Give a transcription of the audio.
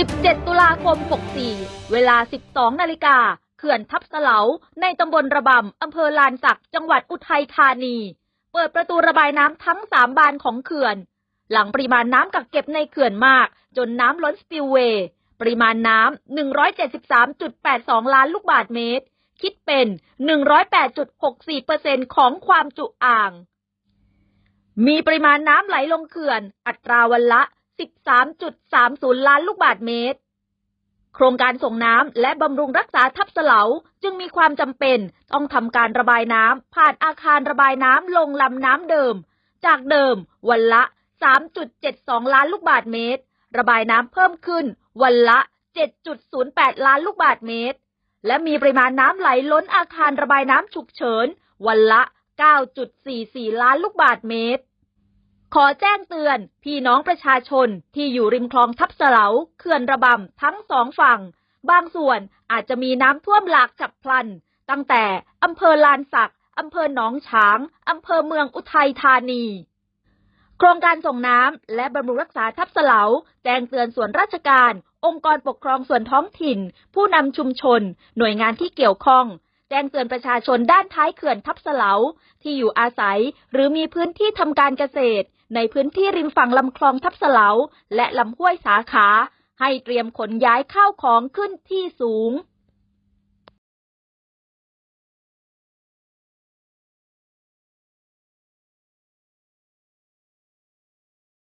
17 ตุลาคม 64 เวลา 12 นาฬิกาเขื่อนทับเสลาในตำบลระบำ อำเภอลานสัก จังหวัดอุทัยธานี เปิดประตูระบายน้ำทั้ง 3 บานของเขื่อน หลังปริมาณน้ำกักเก็บในเขื่อนมาก จนน้ำล้นสปิลเวย์ ปริมาณน้ำ 173.82 ล้านลูกบาทเมตร คิดเป็น 108.64%ของความจุอ่าง มีปริมาณน้ำไหลลงเขื่อน อัตราวันละ 13.30 ล้านลูกบาทเมตร โครงการส่งน้ำและบำรุงรักษาทับเสลาจึงมีความจำเป็นต้องทำการระบายน้ำผ่านอาคารระบายน้ำลงลำน้ำเดิม จากเดิมวันละ 3.72 ล้านลูกบาทเมตร ระบายน้ำเพิ่มขึ้นวันละ 7.08 ล้านลูกบาทเมตร และมีปริมาณน้ำไหลล้นอาคารระบายน้ำฉุกเฉิน วันละ 9.44 ล้านลูกบาทเมตร ขอแจ้งเตือน พี่น้องประชาชนที่อยู่ริมคลองทับเสลาเขื่อนระบำทั้งสองฝั่ง บางส่วนอาจจะมีน้ำท่วมหลากฉับพลัน ตั้งแต่อำเภอลานสักอำเภอหนองฉางอำเภอเมืองอุทัยธานี โครงการส่งน้ำและบำรุงรักษาทับเสลาแจ้งเตือนส่วนราชการ องค์กรปกครองส่วนท้องถิ่น ผู้นำชุมชน หน่วยงานที่เกี่ยวข้องแจ้งเตือนประชาชนด้านท้ายเขื่อนทับเสลาที่อยู่อาศัย หรือมีพื้นที่ทำการเกษตร ในพื้นที่ริมฝั่งลำคลองทับเสลาและลำห้วยสาขา ให้เตรียมขนย้ายข้าวของขึ้นที่สูง